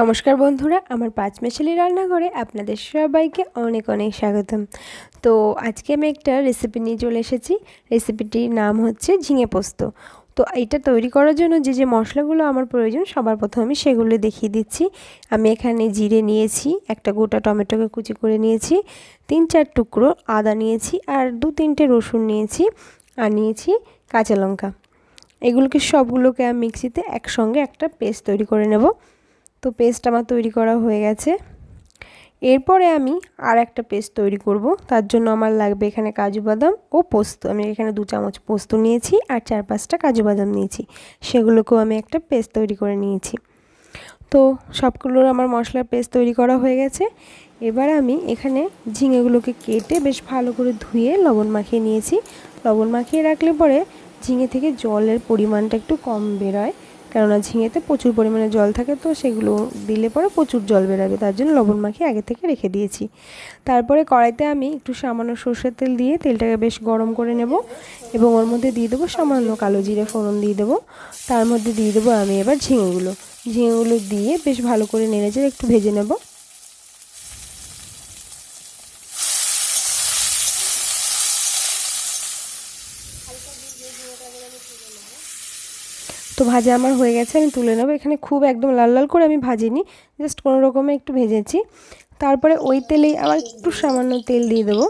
নমস্কার বন্ধুরা, আমার পাঁচ মেশালি রান্নাঘরে আপনাদের সবাইকে অনেক অনেক স্বাগতম। তো আজকে আমি একটা রেসিপি নিয়ে চলে এসেছি। রেসিপিটির নাম হচ্ছে ঝিঙে পোস্ত। তো এটা তৈরি করার জন্য যে যে মশলাগুলো আমার প্রয়োজন, সবার প্রথমে আমি সেগুলো দেখিয়ে দিচ্ছি। আমি এখানে জিরে নিয়েছি, একটা গোটা টমেটোকে কুচি করে নিয়েছি তিন চার টুকরো আদা নিয়েছি আর দু তিনটে রসুন নিয়েছি আর নিয়েছি কাঁচা লঙ্কা। এগুলোকে সবগুলোকে আমি মিক্সিতে একসঙ্গে একটা পেস্ট তৈরি করে নেব। তো পেস্ট আমার তৈরি করা হয়ে গেছে। এরপরে আমি আর একটা পেস্ট তৈরি করব। তার জন্য আমার লাগবে এখানে কাজু বাদাম ও পোস্ত। আমি এখানে দু চামচ পোস্ত নিয়েছি আর চার পাঁচটা কাজু বাদাম নিয়েছি। সেগুলোকেও আমি একটা পেস্ট তৈরি করে নিয়েছি। তো সবগুলোর আমার মশলার পেস্ট তৈরি করা হয়ে গেছে। এবার আমি এখানে ঝিঙেগুলোকে কেটে বেশ ভালো করে ধুয়ে লবণ মাখিয়ে নিয়েছি। লবণ মাখিয়ে রাখলে পরে ঝিঙে থেকে জলের পরিমাণটা একটু কম বেরোয়। কেননা ঝিঙেতে প্রচুর পরিমাণে জল থাকে, তো সেগুলো দিলে পরে প্রচুর জল বেরাবে। তার জন্য লবণ মাখিয়ে আগে থেকে রেখে দিয়েছি। তারপরে কড়াইতে আমি একটু সামান্য সর্ষের তেল দিয়ে তেলটাকে বেশ গরম করে নেব এবং ওর মধ্যে দিয়ে দেবো সামান্য কালো জিরে ফোড়ন দিয়ে দেবো। তার মধ্যে দিয়ে দেবো আমি এবার ঝিঙেগুলো। ঝিঙেগুলো দিয়ে বেশ ভালো করে নেড়ে চেড়ে একটু ভেজে নেব। তো ভাজা আমার হয়ে গেছে, আমি তুলে নেব। এখানে খুব একদম লাল লাল করে আমি ভাজিনি, জাস্ট কোনো রকমে একটু ভেজেছি। তারপরে ওই তেলেই আবার একটু সামান্য তেল দিয়ে দেবো।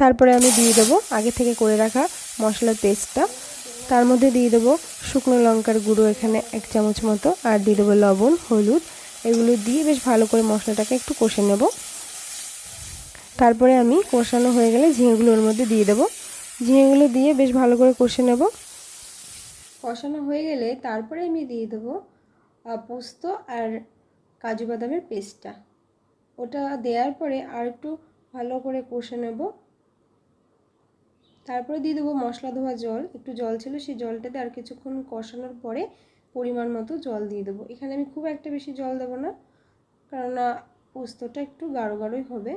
তারপরে আমি দিয়ে দেবো আগে থেকে করে রাখা মশলার পেস্টটা। তার মধ্যে দিয়ে দেবো শুকনো লঙ্কার গুঁড়ো এখানে এক চামচ মতো, আর দিয়ে দেবো লবণ, হলুদ। এগুলো দিয়ে বেশ ভালো করে মশলাটাকে একটু কষে নেব। তারপরে আমি কষানো হয়ে গেলে ঝিঙেগুলো ওর মধ্যে দিয়ে দেবো। ঝিঙেগুলো দিয়ে বেশ ভালো করে কষে নেব। কষানো হয়ে গেলে তারপরে আমি দিয়ে দেবো পোস্ত আর কাজু বাদামের পেস্টটা। ওটা দেওয়ার পরে আর একটু ভালো করে কষে নেব। তারপরে দিয়ে দেবো মশলা ধোয়া জল। একটু জল ছিল সেই জলটাতে আর কিছুক্ষণ কষানোর পরে পরিমাণ মতো জল দিয়ে দেবো। এখানে আমি খুব একটা বেশি জল দেবো না, কেননা পোস্তটা একটু গাঢ় গাঢ়ই হবে।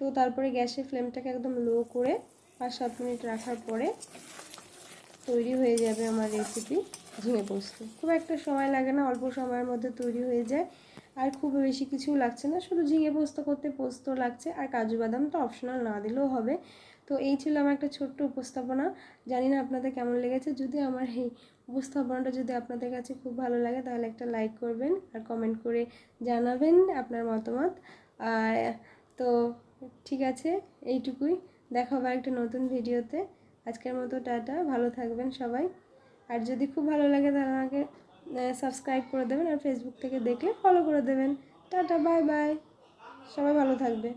তো তারপরে গ্যাসের ফ্লেমটাকে একদম লো করে পাঁচ, সাত মিনিট রাখার পরে তৈরি হয়ে যাবে আমার রেসিপি ঝিঙে পোস্ত। খুব একটা সময় লাগে না, অল্প সময়ের মধ্যে তৈরি হয়ে যায়। আর খুব বেশি কিছু লাগছে না, শুধু ঝিঙে পোস্ত করতে পোস্ত লাগছে আর কাজু বাদাম তো অপশনাল না দিলেও হবে। তো এই ছিল আমার একটা ছোট্ট উপস্থাপনা, জানি না আপনাদের কেমন লেগেছে, যদি আমার এই উপস্থাপনাটা যদি আপনাদের কাছে খুব ভালো লাগে তাহলে একটা লাইক করবেন আর কমেন্ট করে জানাবেন আপনার মতামত। আর তো ঠিক আছে, এইটুকুই। দেখা হবে একটা নতুন ভিডিওতে। আজকের মতো টাটা, ভালো থাকবেন সবাই। আর যদি খুব ভালো লাগে তাহলে আমাকে সাবস্ক্রাইব করে দেবেন আর ফেসবুক থেকে দেখলে ফলো করে দেবেন। টাটা বাই বাই সবাই ভালো থাকবে।